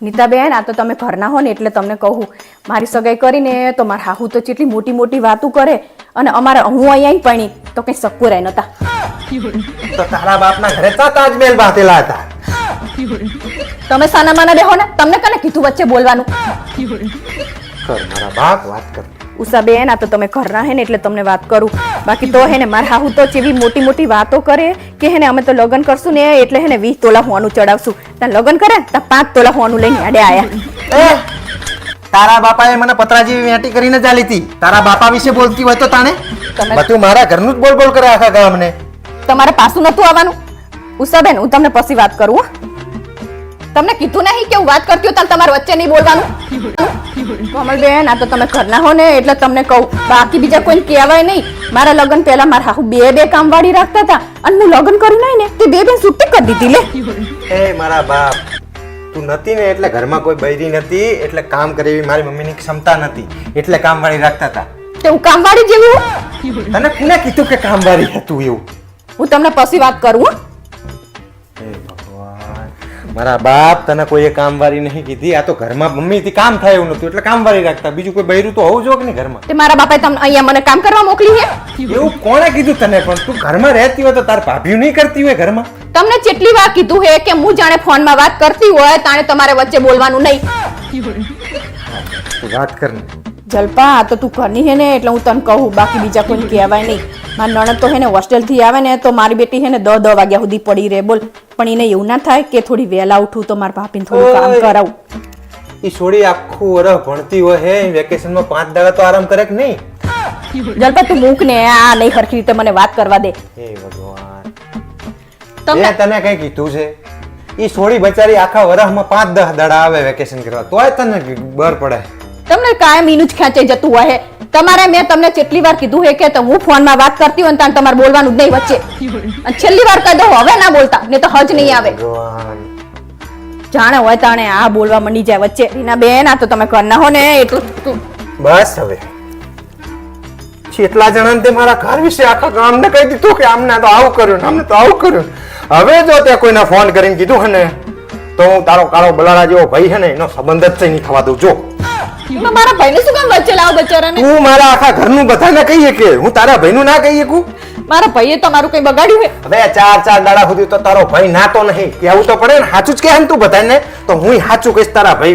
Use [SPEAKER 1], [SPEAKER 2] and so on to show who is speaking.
[SPEAKER 1] નીતાબેન આ તો તમે ઘરના હો ને એટલે તમને કહું. મારી સગાઈ કરીને તો મારા હાહુ તો ચેટલી મોટી મોટી વાતો કરે અને અમારે હું અહીંયા પૈણી તો કઈ સક્કુરાય નતા
[SPEAKER 2] તો તારા બાપના ઘરે તા તાજમહેલ બાંધેલા હતા.
[SPEAKER 1] તમે સાના માના બેહો ને તમને કને કીધું વચ્ચે બોલવાનું?
[SPEAKER 2] કર મારા બાપ વાત કર.
[SPEAKER 1] ઉષાબેન આ તો તમે ઘરના હે ને એટલે તમને વાત કરું. બાકી તો હે ને મારા હાહુ તો જેવી મોટી મોટી વાતો કરે કે હે ને અમે તો લગ્ન કરશું ને એટલે હે ને વીસ તોલા હોવાનું ચડાવશું. ત્યાં લગ્ન કરે? ત્યાં પાંચ તોલા હોવાનું લઈને આડે આયા.
[SPEAKER 2] એ તારા બાપાએ મને પતરા જેવી વેટી કરીને ચાલી હતી તારા બાપા વિશે બોલતી હોય તો તાને
[SPEAKER 1] તમે-
[SPEAKER 2] બધું મારા ઘરનું જ બોલ બોલ કરે આખા ગામને.
[SPEAKER 1] તમારે પાછું નતું આવવાનું? ઉષાબેન હું તમને પછી વાત કરું. તમને કીધું નહીં કે હું વાત કરતી હોઉં તમારે વચ્ચે નહીં બોલવાનું? કમલબેન આ તો તમે ઘરના હો ને એટલે તમને કહું બાકી બીજા કોઈને કહેવાય નહીં. મારા લગ્ન પહેલા મારા હાહુ બે બે કામવાળી રાખતા હતા અને હું લગ્ન કર્યું નહીં ને તે બે બેન સુટ્ટી કરી દીધી લે.
[SPEAKER 2] એ મારા બાપ તું નથી ને એટલે ઘરમાં કોઈ બૈરી નથી એટલે કામ કરે એવી મારી મમ્મીની ક્ષમતા નથી એટલે કામવાળી રાખતા હતા.
[SPEAKER 1] તે હું કામવાળી જેવું
[SPEAKER 2] તને કોને કીધું કે કામવાળી હતું એવું?
[SPEAKER 1] હું તમને પછી વાત કરું
[SPEAKER 2] મારા બાપ તને કોઈએ કામવાળી નહીં કીધી. આ તો ઘરમાં મમ્મીથી કામ થાય એવું નતું એટલે કામવાળી રાખતા. બીજું કોઈ બૈરું તો હોવું જોઈએ કે નહીં ઘરમાં?
[SPEAKER 1] તે મારા બાપાએ તમને અહીંયા મને કામ કરવા મોકલી છે
[SPEAKER 2] એવું કોણે કીધું તને પણ? તું ઘરમાં રહેતી હોય તો તાર ભાભીઓ નહીં કરતી હોય ઘરમાં?
[SPEAKER 1] તમને કેટલી વાર કીધું હે કે હું જાણે ફોનમાં વાત કરતી હોય તાણે તમારે વચ્ચે બોલવાનું નહીં.
[SPEAKER 2] વાત કર
[SPEAKER 1] જલપા આ તો તું ઘરની હે ને એટલે હું તને કહું બાકી બીજા કોઈને કહેવાય નહીં. મારી નણદ તો હે ને હોસ્ટેલથી આવે ને તો મારી બેટી હે ને દસ દસ વાગ્યા સુધી પડી રહે બોલ. પણ એને એવું ના થાય કે થોડી વહેલા ઉઠું તો મારા ભાભીને થોડું કામ કરાવું.
[SPEAKER 2] એ છોડી આખું વરસ ભણતી હોય હે વેકેશનમાં પાંચ દાડા તો આરામ કરે કે નહીં?
[SPEAKER 1] જલપા તું મૂક ને આ નહીં સરખી રીતે મને વાત કરવા દે.
[SPEAKER 2] હે ભગવાન. તને કઈ કીધું છે? એ છોડી બચારી આખા વરસમાં પાંચ દસ દાડા આવે વેકેશન કરવા તોય તને બર પડે.
[SPEAKER 1] તમને કાયમ ઈનું જ ખેંચાઈ જતું હોય હે. તમારે મેં તમને કેટલી વાર કીધું હે કે હું ફોનમાં વાત કરતી હોય ને તમારે બોલવાનું જ નહીં વચ્ચે. અને છેલ્લી વાર કહી દો હવે ના બોલતા ને તો હજ નહીં આવે. જાણે હોય તાણે આ બોલવા મંડી જાય વચ્ચે. રીના બેન આ તો તમે કરના હો ને એટલું
[SPEAKER 2] બસ હવે. કેટલા જણાને તે મારા ઘર વિશે આખા ગામને કહી દીધું કે આમને તો આવું કર્યું આમને તો આવું કર્યું. હવે જો તે કોઈને ફોન કરીને કીધું હે ને તો હું તારો કાળો બલાડા જેવો ભાઈ હે ને એનો સંબંધ જ નહીં થવા દઉં. જો.
[SPEAKER 1] મારા ભાઈને શું કામ વચ્ચે લાવો બચારાને?
[SPEAKER 2] તું મારા આખા ઘરનું બધાને કહીએ કે હું તારા ભાઈનું ના કહી શકું?
[SPEAKER 1] મારા ભાઈએ તમારું કઈ બગાડ્યું હે.
[SPEAKER 2] હવે ચાર ચાર દાડા સુધી તો તારો ભાઈ નાતો નહીં. કેવું તો પડે ને? સાચું જ કહે ને તું બધાને? તો હું સાચું કહીશ તારા ભાઈ